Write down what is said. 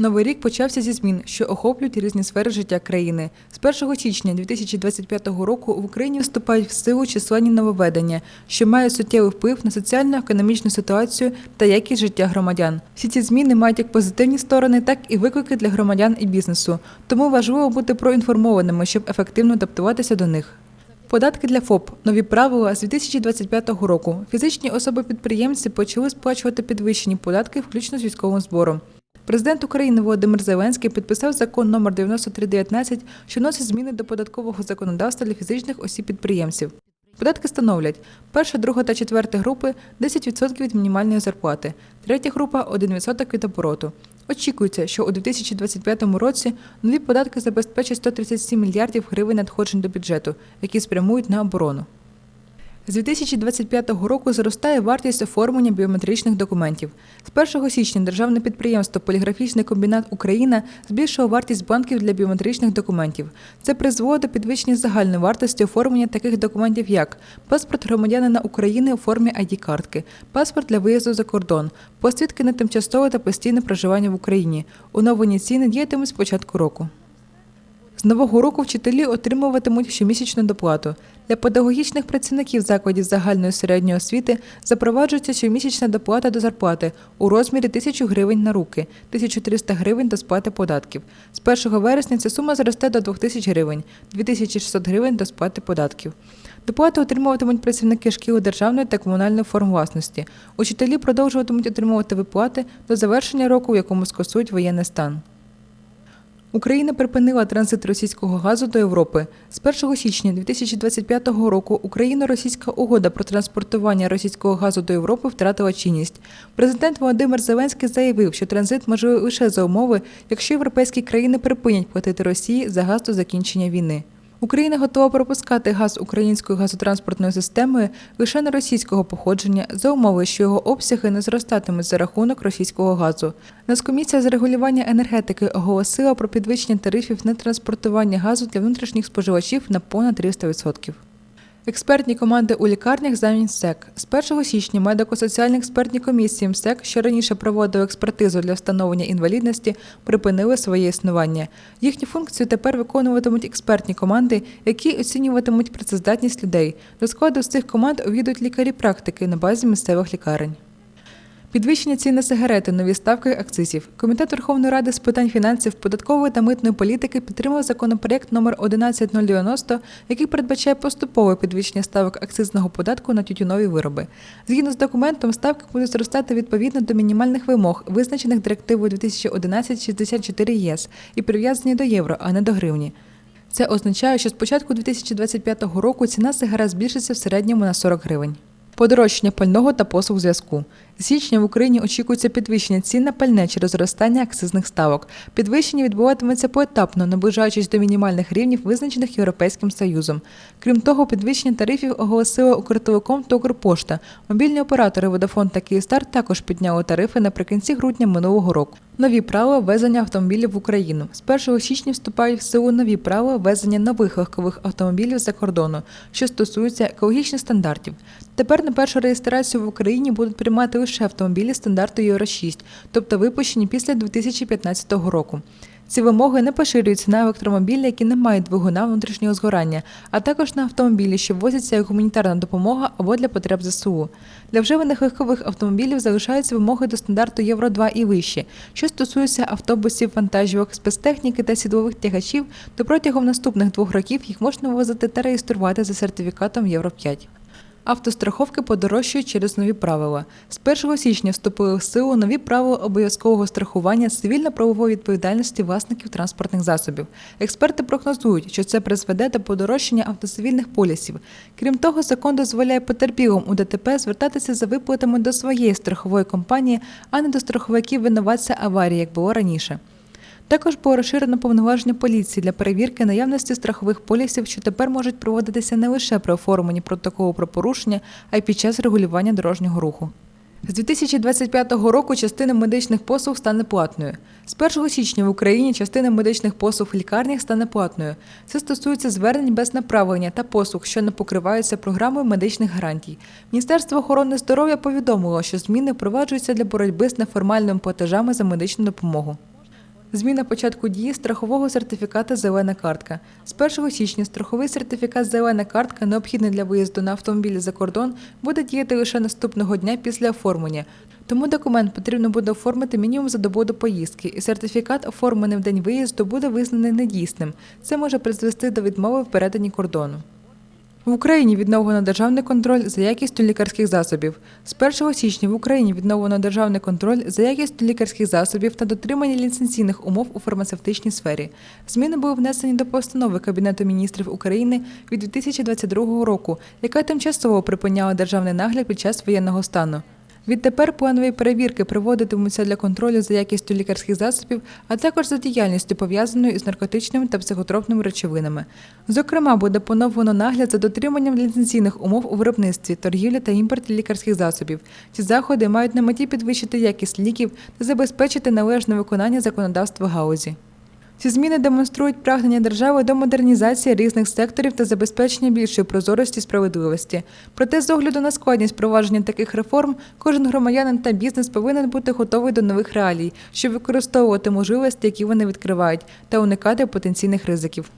Новий рік почався зі змін, що охоплюють різні сфери життя країни. З 1 січня 2025 року в Україні вступають в силу численні нововведення, що мають суттєвий вплив на соціально-економічну ситуацію та якість життя громадян. Всі ці зміни мають як позитивні сторони, так і виклики для громадян і бізнесу. Тому важливо бути проінформованими, щоб ефективно адаптуватися до них. Податки для ФОП. Нові правила з 2025 року. Фізичні особи-підприємці почали сплачувати підвищені податки, включно з військовим збором. Президент України Володимир Зеленський підписав закон номер 9319, що вносить зміни до податкового законодавства для фізичних осіб-підприємців. Податки становлять перша, друга та четверта групи 10% від мінімальної зарплати, третя група 1% від обороту. Очікується, що у 2025 році нові податки забезпечать 137 мільярдів гривень надходжень до бюджету, які спрямують на оборону. З 2025 року зростає вартість оформлення біометричних документів. З 1 січня державне підприємство Поліграфічний комбінат Україна збільшило вартість банків для біометричних документів. Це призвело до підвищення загальної вартості оформлення таких документів, як паспорт громадянина України у формі ID-картки, паспорт для виїзду за кордон, посвідки на тимчасове та постійне проживання в Україні. Оновлені ціни діятимуть з початку року. З нового року вчителі отримуватимуть щомісячну доплату. Для педагогічних працівників закладів загальної середньої освіти запроваджується щомісячна доплата до зарплати у розмірі 1000 гривень на руки, 1300 гривень до сплати податків. З 1 вересня ця сума зросте до 2000 гривень, 2600 гривень до сплати податків. Доплати отримуватимуть працівники шкіл державної та комунальної форм власності. Учителі продовжуватимуть отримувати виплати до завершення року, в якому скасують воєнний стан. Україна припинила транзит російського газу до Європи. З 1 січня 2025 року Україно-російська угода про транспортування російського газу до Європи втратила чинність. Президент Володимир Зеленський заявив, що транзит можливий лише за умови, якщо європейські країни припинять платити Росії за газ до закінчення війни. Україна готова пропускати газ українською газотранспортною системою лише на російського походження за умови, що його обсяги не зростатимуть за рахунок російського газу. Нацкомісія з регулювання енергетики оголосила про підвищення тарифів на транспортування газу для внутрішніх споживачів на понад 300%. Експертні команди у лікарнях замість МСЕК. З 1 січня медико-соціальні експертні комісії МСЕК, що раніше проводили експертизу для встановлення інвалідності, припинили своє існування. Їхню функцію тепер виконуватимуть експертні команди, які оцінюватимуть працездатність людей. До складу з цих команд увійдуть лікарі практики на базі місцевих лікарень. Підвищення цін на сигарети, нові ставки акцизів. Комітет Верховної Ради з питань фінансів, податкової та митної політики підтримав законопроект номер 11090, який передбачає поступове підвищення ставок акцизного податку на тютюнові вироби. Згідно з документом, ставки будуть зростати відповідно до мінімальних вимог, визначених директивою 2011-64 ЄС і прив'язані до євро, а не до гривні. Це означає, що з початку 2025 року ціна сигарет збільшиться в середньому на 40 гривень. Подорожчання пального та послуг зв'язку. З січня в Україні очікується підвищення цін на пальне через зростання акцизних ставок. Підвищення відбуватиметься поетапно, наближаючись до мінімальних рівнів, визначених Європейським Союзом. Крім того, підвищення тарифів оголосили Укртелеком та Укрпошта. Мобільні оператори Водафон та Київстар також підняли тарифи наприкінці грудня минулого року. Нові правила ввезення автомобілів в Україну. З 1 січня вступають в силу нові правила ввезення нових легкових автомобілів за кордону, що стосуються екологічних стандартів. Тепер на першу реєстрацію в Україні будуть приймати лише автомобілі стандарту Євро 6, тобто випущені після 2015 року. Ці вимоги не поширюються на електромобілі, які не мають двигуна внутрішнього згорання, а також на автомобілі, що ввозяться як гуманітарна допомога або для потреб ЗСУ. Для вживаних легкових автомобілів залишаються вимоги до стандарту Євро 2 і вище, що стосується автобусів, вантажівок, спецтехніки та сідлових тягачів, то протягом наступних двох років їх можна ввозити та реєструвати за сертифікатом Євро 5. Автостраховки подорожчають через нові правила. З 1 січня вступили в силу нові правила обов'язкового страхування цивільно-правової відповідальності власників транспортних засобів. Експерти прогнозують, що це призведе до подорожчання автоцивільних полісів. Крім того, закон дозволяє потерпілим у ДТП звертатися за виплатами до своєї страхової компанії, а не до страховиків винуватця аварії, як було раніше. Також було розширено повноваження поліції для перевірки наявності страхових полісів, що тепер можуть проводитися не лише при оформленні протоколу про порушення, а й під час регулювання дорожнього руху. З 2025 року частина медичних послуг стане платною. З 1 січня в Україні частина медичних послуг в лікарнях стане платною. Це стосується звернень без направлення та послуг, що не покриваються програмою медичних гарантій. Міністерство охорони здоров'я повідомило, що зміни впроваджуються для боротьби з неформальними платежами за медичну допомогу. Зміна початку дії страхового сертифіката Зелена картка. З 1 січня страховий сертифікат Зелена картка, необхідний для виїзду на автомобілі за кордон, буде діяти лише наступного дня після оформлення. Тому документ потрібно буде оформити мінімум за добу до поїздки, і сертифікат, оформлений в день виїзду, буде визнаний недійсним. Це може призвести до відмови в перетині кордону. В Україні відновлено державний контроль за якістю лікарських засобів. З 1 січня в Україні відновлено державний контроль за якістю лікарських засобів та дотримання ліцензійних умов у фармацевтичній сфері. Зміни були внесені до постанови Кабінету міністрів України від 2022 року, яка тимчасово припиняла державний нагляд під час воєнного стану. Відтепер планові перевірки проводитимуться для контролю за якістю лікарських засобів, а також за діяльністю пов'язаною із наркотичними та психотропними речовинами. Зокрема, буде поновлено нагляд за дотриманням ліцензійних умов у виробництві, торгівлі та імпорті лікарських засобів. Ці заходи мають на меті підвищити якість ліків та забезпечити належне виконання законодавства галузі. Ці зміни демонструють прагнення держави до модернізації різних секторів та забезпечення більшої прозорості і справедливості. Проте, з огляду на складність провадження таких реформ, кожен громадянин та бізнес повинен бути готовий до нових реалій, щоб використовувати можливості, які вони відкривають, та уникати потенційних ризиків.